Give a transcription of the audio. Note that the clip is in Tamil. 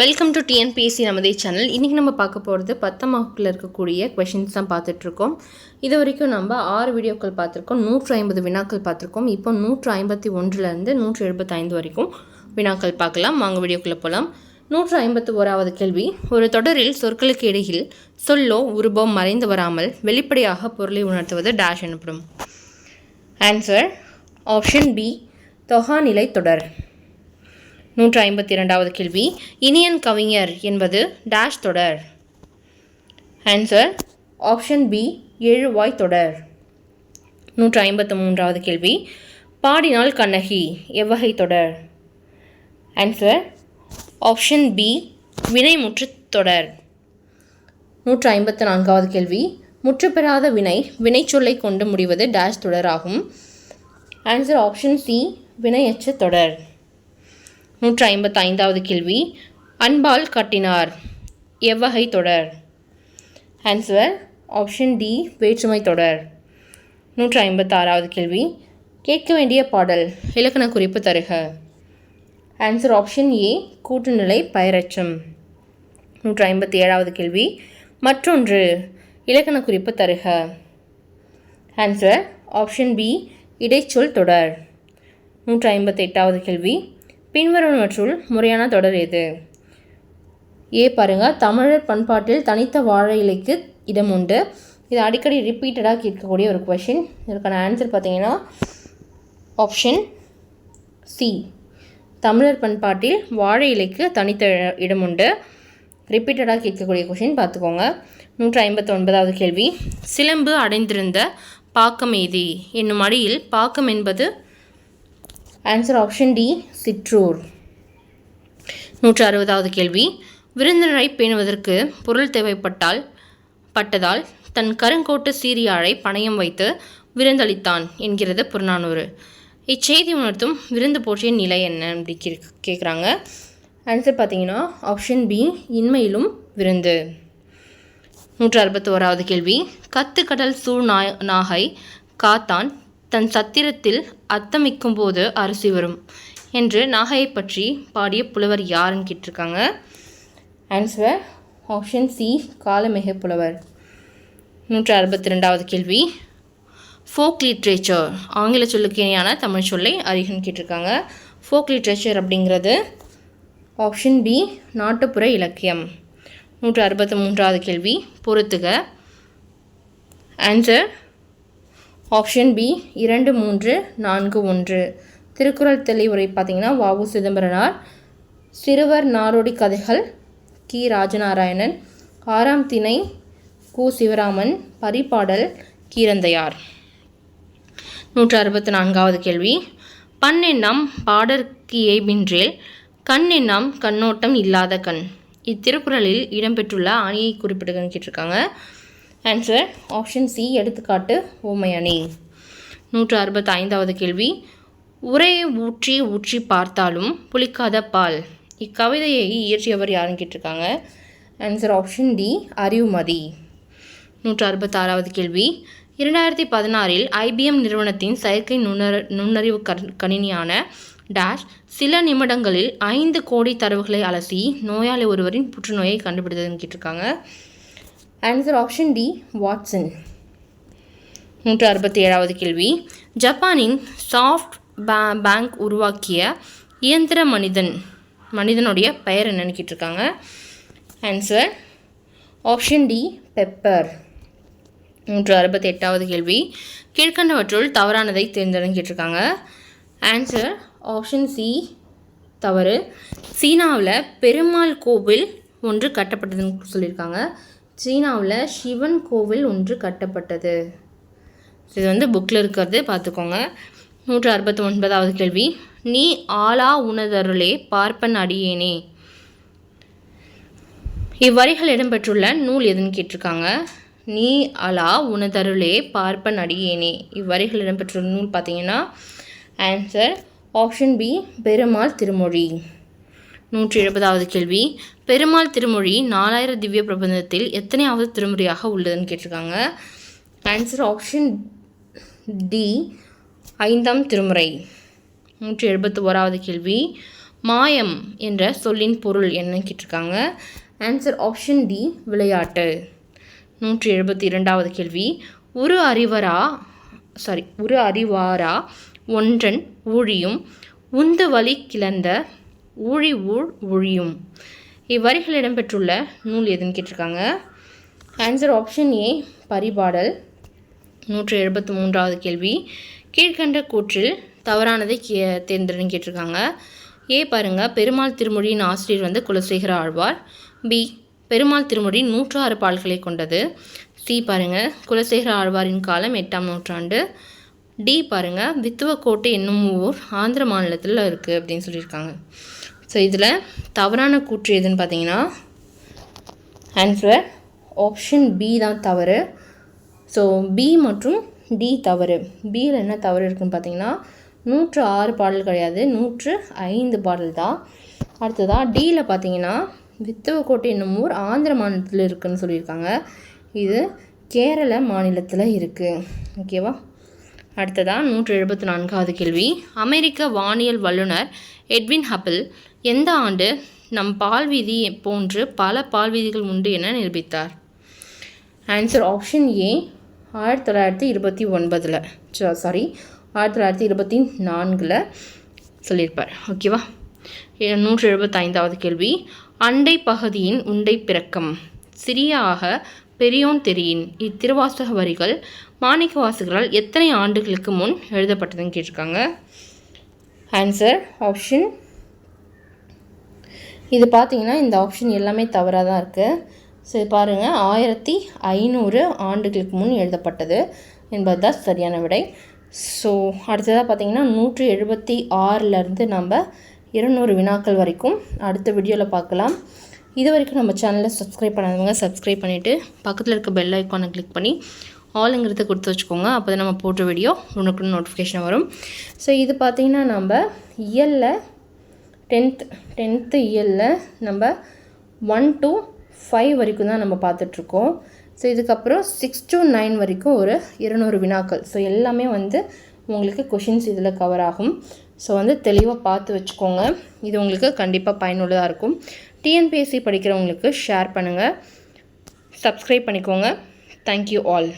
வெல்கம் டு டிஎன்பிஎஸ்சி நமதே சேனல் இன்றைக்கி நம்ம பார்க்க போகிறது பத்தாம் வகுப்பில் இருக்கக்கூடிய கொஷின்ஸ் தான் பார்த்துட்ருக்கோம் இது வரைக்கும் நம்ம ஆறு வீடியோக்கள் பார்த்துருக்கோம். நூற்று ஐம்பது வினாக்கள் பார்த்துருக்கோம். இப்போ நூற்று ஐம்பத்தி ஒன்றுலேருந்து நூற்று எழுபத்தைந்து வரைக்கும் வினாக்கள் பார்க்கலாம். வாங்க வீடியோக்குள்ளே போகலாம் நூற்று ஐம்பத்து ஓராவது கேள்வி. ஒரு தொடரில் சொற்களுக்கு இடையில் சொல்லோ உருபோ மறைந்து வராமல் வெளிப்படையாக பொருளை உணர்த்துவது டேஷ் எனப்படும். ஆன்சர் ஆப்ஷன் பி தொகாநிலை தொடர். நூற்றி ஐம்பத்தி இரண்டாவது கேள்வி. இனியன் கவிஞர் என்பது டேஷ் தொடர். ஆன்சர் ஆப்ஷன் பி ஏழுவாய் தொடர். நூற்று ஐம்பத்து மூன்றாவது கேள்வி. பாடினால் கண்ணகி எவ்வகை தொடர். ஆன்சர் ஆப்ஷன் பி வினைமுற்று தொடர். நூற்று ஐம்பத்து நான்காவது கேள்வி. முற்றுப்பெறாத வினை வினைச்சொல்லை கொண்டு முடிவது டேஷ் தொடர் ஆகும். ஆன்சர் ஆப்ஷன் சி வினையச்ச தொடர். நூற்றி ஐம்பத்தைந்தாவது கேள்வி. அன்பால் கட்டினார் எவ்வகை தொடர்? ஆன்சர் ஆப்ஷன் டி வேற்றுமை தொடர். நூற்றி ஐம்பத்தாறாவது கேள்வி. கேட்க வேண்டிய பாடல் இலக்கண குறிப்பு தருக. ஆன்சர் ஆப்ஷன் ஏ கூட்டுநிலை பெயரச்சம். நூற்றி ஐம்பத்தி ஏழாவது கேள்வி. மற்றொன்று இலக்கண குறிப்பு தருக. ஆன்சர் ஆப்ஷன் பி இடைச்சொல் தொடர். நூற்றி ஐம்பத்தெட்டாவது கேள்வி. பின்வருவனற்றுள் முறையான தொடர் எது? ஏ பாருங்கள் தமிழர் பண்பாட்டில் தனித்த வாழை இலைக்கு இடம் உண்டு. இது அடிக்கடி ரிப்பீட்டடாக கேட்கக்கூடிய ஒரு கொஷின் இதற்கான ஆன்சர் பார்த்தீங்கன்னா ஆப்ஷன் சி தமிழர் பண்பாட்டில் வாழை இலைக்கு தனித்த இட- இடம் உண்டு. ரிப்பீட்டடாக கேட்கக்கூடிய கொஷின் பார்த்துக்கோங்க. நூற்றி ஐம்பத்தி ஒன்பதாவது கேள்வி. சிலம்பு அடைந்திருந்த பாக்கம் ஏதி என்னும் அடியில் பாக்கம் என்பது ஆன்சர் ஆப்ஷன் டி சிற்றூர் நூற்று அறுபதாவது கேள்வி. விருந்தினரை பேணுவதற்கு பொருள் தேவைப்பட்டால் பட்டதால் தன் கருங்கோட்டு சீரியாழை பணயம் வைத்து விருந்தளித்தான் என்கிறது புறநானூறு. இச்செய்தி உணர்த்தும் விருந்து போற்றிய நிலை என்ன அப்படி கே கேட்குறாங்க ஆன்சர் பார்த்தீங்கன்னா ஆப்ஷன் பி இன்மையிலும் விருந்து. நூற்று அறுபத்தி ஓராவது கேள்வி. கத்து கடல் சூழ் நாய் நாகை காத்தான் தன் சத்திரத்தில் அத்தமிக்கும் போது அரிசி வரும் என்று நாகையை பற்றி பாடிய புலவர் யாருன்னு கேட்டிருக்காங்க? ஆன்சர் ஆப்ஷன் சி காலமிக புலவர். நூற்று அறுபத்தி ரெண்டாவது கேள்வி. ஃபோக் லிட்ரேச்சர் ஆங்கில சொல்லுக்கு இணையான தமிழ் சொல்லை அறிகன்னு கேட்டிருக்காங்க. ஃபோக் லிட்ரேச்சர் அப்படிங்கிறது ஆப்ஷன் பி நாட்டுப்புற இலக்கியம். நூற்று அறுபத்தி மூன்றாவது கேள்வி பொறுத்துக. ஆன்சர் ஆப்ஷன் பி இரண்டு மூன்று நான்கு ஒன்று. திருக்குறள் தெளிவுரை பார்த்தீங்கன்னா வாவு சிதம்பரனார். சிறுவர் நாடோடி கதைகள் கி. ராஜநாராயணன். ஆறாம் திணை கு. சிவராமன். பரிபாடல் கீரந்தையார். நூற்று அறுபத்தி நான்காவது கேள்வி. பண் பாடற்கு ஏபின்றேல் கண் கண்ணோட்டம் இல்லாத கண். இத்திருக்குறளில் இடம்பெற்றுள்ள அணியை குறிப்பிடுங்கன்னு கேட்டிருக்காங்க. ஆன்சர் ஆப்ஷன் சி எடுத்துக்காட்டு ஓமையணி நூற்று அறுபத்தி ஐந்தாவது கேள்வி. உரையை ஊற்றி ஊற்றி பார்த்தாலும் புளிக்காத பால். இக்கவிதையை இயற்றியவர் யாருன்னு கேட்டிருக்காங்க? ஆன்சர் ஆப்ஷன் டி அறிவுமதி நூற்று அறுபத்தாறாவது கேள்வி. இரண்டாயிரத்தி பதினாறில் ஐபிஎம் நிறுவனத்தின் செயற்கை நுண்ணற நுண்ணறிவு கண் கணினியான டேஷ் சில நிமிடங்களில் ஐந்து கோடி தரவுகளை அலசி நோயாளி ஒருவரின் புற்றுநோயை கண்டுபிடித்ததுன்னு கேட்டிருக்காங்க. ஆன்சர் ஆப்ஷன் டி வாட்சன் நூற்று அறுபத்தி ஏழாவது கேள்வி. ஜப்பானின் சாஃப்ட் பே பேங்க் உருவாக்கிய இயந்திர மனிதன் மனிதனுடைய பெயர் என்னன்னு கேட்டிருக்காங்க. ஆன்சர் ஆப்ஷன் டி பெப்பர் நூற்று அறுபத்தி எட்டாவது கேள்வி. கீழ்கண்டவற்றுள் தவறானதை தேர்ந்தெடுன்னு கேட்டிருக்காங்க. ஆன்சர் ஆப்ஷன் சி தவறு. சீனாவில் பெருமாள் கோவில் ஒன்று கட்டப்பட்டதுன்னு சொல்லியிருக்காங்க. சீனாவில் சிவன் கோவில் ஒன்று கட்டப்பட்டது. இது வந்து புக்கில் இருக்கிறது பார்த்துக்கோங்க. நூற்று அறுபத்தி ஒன்பதாவது கேள்வி. நீ ஆளா உணதருளே பார்ப்பன் அடியேனே. இவ்வரிகள் இடம்பெற்றுள்ள நூல் எதுன்னு கேட்டிருக்காங்க. நீ அலா உனதருளே பார்ப்பன் அடியேனே. இவ்வரிகள் இடம்பெற்றுள்ள நூல் பார்த்தீங்கன்னா answer option B Perumal Thirumozhi. நூற்றி எழுபதாவது கேள்வி. பெருமாள் திருமொழி நாலாயிரம் திவ்ய பிரபந்தத்தில் எத்தனையாவது திருமுறையாக உள்ளதுன்னு கேட்டிருக்காங்க. ஆன்சர் ஆப்ஷன் டி ஐந்தாம் திருமுறை. நூற்றி எழுபத்தி ஓராவது கேள்வி. மாயம் என்ற சொல்லின் பொருள் என்னன்னு கேட்டிருக்காங்க. ஆன்சர் ஆப்ஷன் டி விளையாட்டு. நூற்றி எழுபத்தி இரண்டாவது கேள்வி. ஒரு அறிவரா சாரி ஒரு அறிவாரா ஒன்றன் ஊழியும் உந்து வழி கிளந்த ஊழி ஊழ் ஒழியும். இவ்வரிகள் இடம்பெற்றுள்ள நூல் எதுன்னு கேட்டிருக்காங்க. Answer option A Paripadal. நூற்றி எழுபத்தி மூன்றாவது கேள்வி. கீழ்கண்ட கூற்றில் தவறானதை கே தேர்ந்தெடுன்னு கேட்டிருக்காங்க. ஏ பாருங்கள் பெருமாள் திருமொழியின் ஆசிரியர் வந்து குலசேகர ஆழ்வார். பி பெருமாள் திருமொழி நூற்றாறு பால்களை கொண்டது. சி பாருங்கள் குலசேகர ஆழ்வாரின் காலம் எட்டாம் நூற்றாண்டு. டி பாருங்க. வித்துவக்கோட்டை என்னும் ஊர் ஆந்திர மாநிலத்தில் இருக்குது அப்படின்னு சொல்லியிருக்காங்க. ஸோ இதில் தவறான கூற்று எதுன்னு பார்த்தீங்கன்னா ஆன்சர் ஆப்ஷன் பி தான் தவறு. ஸோ பி மற்றும் டி தவறு. பியில் என்ன தவறு இருக்குன்னு பார்த்தீங்கன்னா நூற்று ஆறு பாடல் கிடையாது நூற்று ஐந்து பாடல் தான். அடுத்ததாக டியில் பார்த்தீங்கன்னா வித்துவக்கோட்டை என்னும் ஊர் ஆந்திர மாநிலத்தில் இருக்குதுன்னு சொல்லியிருக்காங்க. இது கேரள மாநிலத்தில் இருக்குது ஓகேவா அடுத்ததாக நூற்று எழுபத்தி நான்காவது கேள்வி. அமெரிக்க வானியல் வல்லுனர் எட்வின் ஹப்பிள் எந்த ஆண்டு நம் பால்வீதி போன்று பல பால்வீதிகள் உண்டு என நிரூபித்தார்? ஆன்சர் ஆப்ஷன் ஏ ஆயிரத்தி தொள்ளாயிரத்தி இருபத்தி ஒன்பதில் சாரி ஆயிரத்தி தொள்ளாயிரத்தி இருபத்தி நான்கில் சொல்லியிருப்பார். ஓகேவா நூற்றி எழுபத்தைந்தாவது கேள்வி. அண்டை பகுதியின் உண்டை பிறக்கம். சிறியாக பெரியோன் தெரியின். இத்திருவாசக வரிகள் மாணிக்கவாசகரால் எத்தனை ஆண்டுகளுக்கு முன் எழுதப்பட்டதுன்னு கேட்டிருக்காங்க? ஆன்சர் ஆப்ஷன் இது பார்த்திங்கன்னா இந்த ஆப்ஷன் எல்லாமே தவறாக தான் இருக்குது சரி பாருங்கள் ஆயிரத்தி ஐநூறு ஆண்டுகளுக்கு முன் எழுதப்பட்டது என்பது தான் சரியான விடை. ஸோ அடுத்ததாக பார்த்திங்கன்னா நூற்றி எழுபத்தி ஆறிலிருந்து நம்ம இருநூறு வினாக்கள் வரைக்கும் அடுத்த வீடியோவில் பார்க்கலாம். இது வரைக்கும் நம்ம சேனலை சப்ஸ்கிரைப் பண்ணாதவங்க சப்ஸ்கிரைப் பண்ணிவிட்டு பக்கத்தில் இருக்க பெல் ஐக்கானை கிளிக் பண்ணி ஆளுங்கிறத கொடுத்து வச்சுக்கோங்க. அப்போ தான் நம்ம போட்ட வீடியோ உனக்கு நோட்டிஃபிகேஷன் வரும். ஸோ இது பார்த்திங்கன்னா நம்ம இயலில் டென்த் டென்த்து இயலில் நம்ம ஒன் டு ஃபைவ் வரைக்கும் தான் நம்ம பார்த்துட்ருக்கோம். ஸோ இதுக்கப்புறம் சிக்ஸ் டு நைன் வரைக்கும் ஒரு இருநூறு வினாக்கள். ஸோ எல்லாமே வந்து உங்களுக்கு கொஷின்ஸ் இதில் கவர் ஆகும். ஸோ வந்து தெளிவாக பார்த்து வச்சுக்கோங்க. இது உங்களுக்கு கண்டிப்பாக பயனுள்ளதாக இருக்கும். டிஎன்பிஎஸ்சி படிக்கிறவங்களுக்கு ஷேர் பண்ணுங்கள் சப்ஸ்கிரைப் பண்ணிக்கோங்க. Thank you all